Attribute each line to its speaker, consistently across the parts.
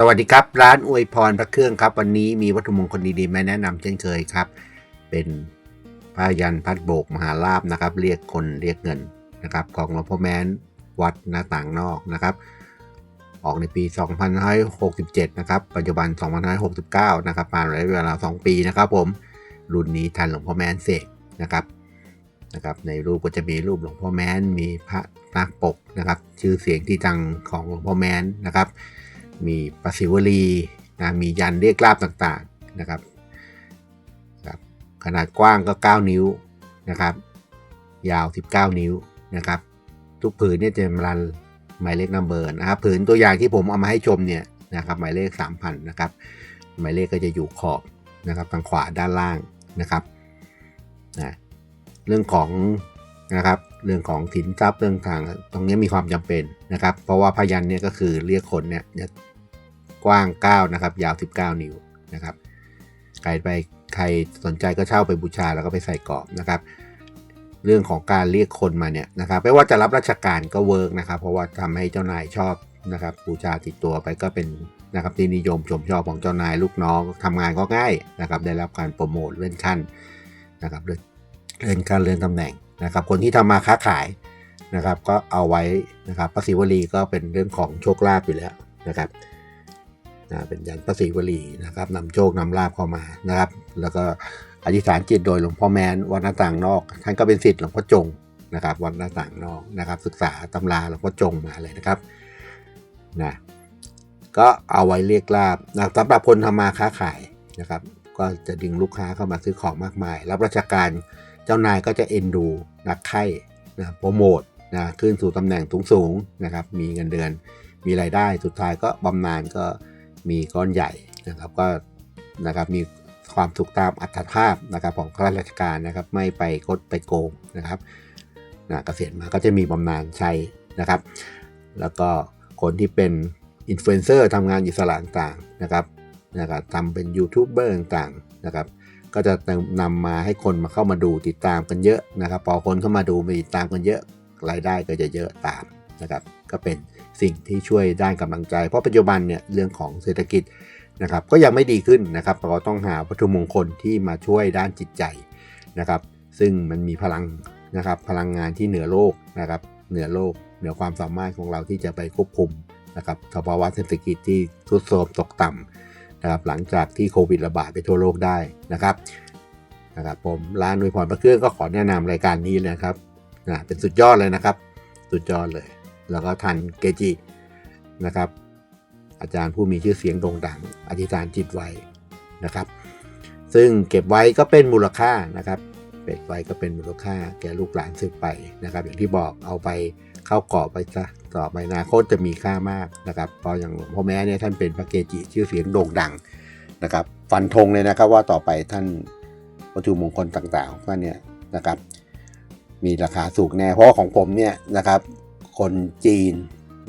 Speaker 1: สวัสดีครับ ร้านอวยพรพระเครื่องครับ วันนี้มีวัตถุมงคลดีๆมาแนะนำเช่นเคยครับ เป็นพระยันพัดโบกมหาลาบนะครับ เรียกคนเรียกเงินนะครับ ของหลวงพ่อแม้นวัดหน้าต่างนอกนะครับ ออกในปี 2567 นะครับ ปัจจุบัน 2569 นะครับผ่านระยะเวลา 2 ปีนะครับผมรุ่นนี้ทันหลวงพ่อแม้นเสกนะครับนะครับ ในรูปก็จะมีรูปหลวงพ่อแม้นมีพระนาคปกนะครับ ชื่อเสียงที่ดังของหลวงพ่อแม้นนะครับ มีปศิวลีนะมียันเรียกลาบต่างๆนะครับครับขนาดกว้างก็ 9 นิ้วนะครับ ยาว 19 นิ้วนะครับ ทุกผืนเนี่ยจะรันหมายเลขนัมเบอร์นะครับผืนตัวอย่างที่ผมเอามาให้ชมเนี่ยนะครับหมายเลข 3,000นะครับหมายเลขก็จะอยู่ขอบนะครับทางขวาด้านล่างนะครับนะเรื่องของนะครับเรื่องของสินทรัพย์เรื่องทางตรงนี้มีความจำเป็นนะครับ เพราะว่าพยันเนี่ยก็คือเรียกคนเนี่ยจะ กว้าง 9 นะครับ ยาว 19 นิ้วนะครับ ใครไปใครสนใจก็เช่าไปบูชาแล้วก็ไปใส่กรอบนะครับ เรื่องของการเรียกคนมาเนี่ยนะครับไม่ว่าจะรับราชการก็เวิร์กนะครับ เพราะว่าทำให้เจ้านายชอบนะครับ บูชาติดตัวไปก็เป็นนะครับที่นิยมชมชอบของเจ้านายลูกน้องทำงานก็ง่ายนะครับ ได้รับการโปรโมทเลื่อนขั้นนะครับเลื่อนเลื่อนขั้นเลื่อนตำแหน่งนะครับ คนที่ทำมาค้าขายนะครับ ก็เอาไว้นะครับพระศิวลีก็เป็นเรื่องของโชคลาภอยู่แล้วนะครับ นะเป็นยันพระศิวลีนะครับนำโชคนำลาภเข้ามานะครับ แล้วก็อธิษฐานจิตโดยหลวงพ่อแมนวัดหน้าต่างนอก ท่านก็เป็นศิษย์หลวงพ่อจงนะครับวัดหน้าต่างนอกนะครับ ศึกษาตำราหลวงพ่อจงมาเลยนะครับนะก็เอาไว้เรียกลาบนะสำหรับคนทำมาค้าขายนะครับ ก็จะดึงลูกค้าเข้ามาซื้อของมากมาย รับราชการเจ้านายก็จะเอ็นดูนักไข่นะโปรโมทนะขึ้นสู่ตำแหน่งสูงๆนะครับ มีเงินเดือน มีรายได้สุดท้ายก็บำนาญก็ มีก้อนใหญ่นะครับก็นะครับมีความถูกตามอัตภาพนะครับของข้าราชการนะครับไม่ไปกดไปโกงนะครับนะเกษียณมาก็จะมีบำนาญใช้นะครับ แล้วก็คนที่เป็นอินฟลูเอนเซอร์ทำงานอิสระต่างๆนะครับนะครับทำเป็นยูทูบเบอร์ต่างๆนะครับก็จะนำมาให้คนมาเข้ามาดูติดตามกันเยอะนะครับ พอคนเข้ามาดูมาติดตามกันเยอะรายได้ก็จะเยอะตาม นะครับก็เป็นสิ่งที่ช่วยด้านกำลังใจ เพราะปัจจุบันเนี่ยเรื่องของเศรษฐกิจนะครับก็ยังไม่ดีขึ้นนะครับเราต้องหาวัตถุมงคลที่มาช่วยด้านจิตใจนะครับซึ่งมันมีพลังนะครับพลังงานที่เหนือโลกนะครับเหนือโลก เหนือความสามารถของเราที่จะไปควบคุมนะครับสภาวะเศรษฐกิจที่ทุดโทรมตกต่ำนะครับหลังจากที่โควิดระบาดไปทั่วโลกได้นะครับนะครับผมร้านอวยพรพระเครื่องก็ขอแนะนำรายการนี้เลยนะครับนะเป็นสุดยอดเลยนะครับ สุดยอดเลย แล้วก็ทันเกจินะครับ อาจารย์ผู้มีชื่อเสียงโด่งดังอธิษฐานจิตไว้นะครับ ซึ่งเก็บไว้ก็เป็นมูลค่านะครับเก็บไว้ก็เป็นมูลค่าแก่ลูกหลานสืบไปนะครับ อย่างที่บอกเอาไปเข้ากรอบไปซะต่อไปนาคตจะมีค่ามากนะครับเพราะอย่างหลวงพ่อแม่เนี่ยท่านเป็นพระเกจิชื่อเสียงโด่งดังนะครับ ฟันธงเลยนะครับว่าต่อไปท่านวัตถุมงคลต่างๆของท่านเนี่ยนะครับ มีราคาสูงแน่เพราะของผมเนี่ยนะครับ คนจีน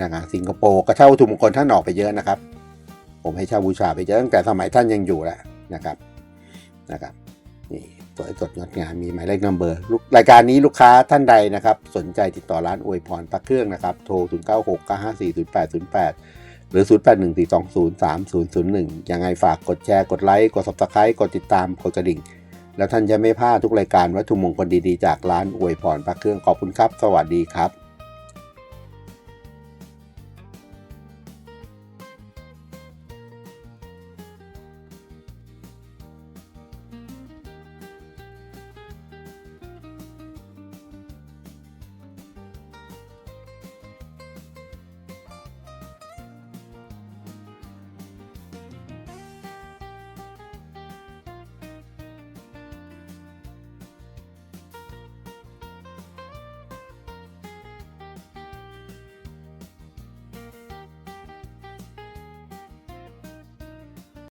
Speaker 1: นะครับสิงคโปร์ก็เช่าวัตถุมงคลท่านออกไปเยอะนะครับ ผมให้เช่าบูชาไปเยอะตั้งแต่สมัยท่านยังอยู่แล้วนะครับนะครับนี่สวยสดงดงามมีหมายเลขนัมเบอร์รายการนี้ลูกค้าท่านใดนะครับ สนใจติดต่อร้านอวยพรพระเครื่องนะครับ โทร 0 9 6 9 5 4 0 8 0 8 หรือ 0 8 1 4 2 0 3 0 0 1 ยังไงฝากกดแชร์กดไลค์กด subscribe กดติดตามกดกระดิ่ง แล้วท่านจะไม่พลาดทุกรายการวัตถุมงคลดีๆ จากร้านอวยพรพระเครื่องขอบคุณครับ สวัสดีครับ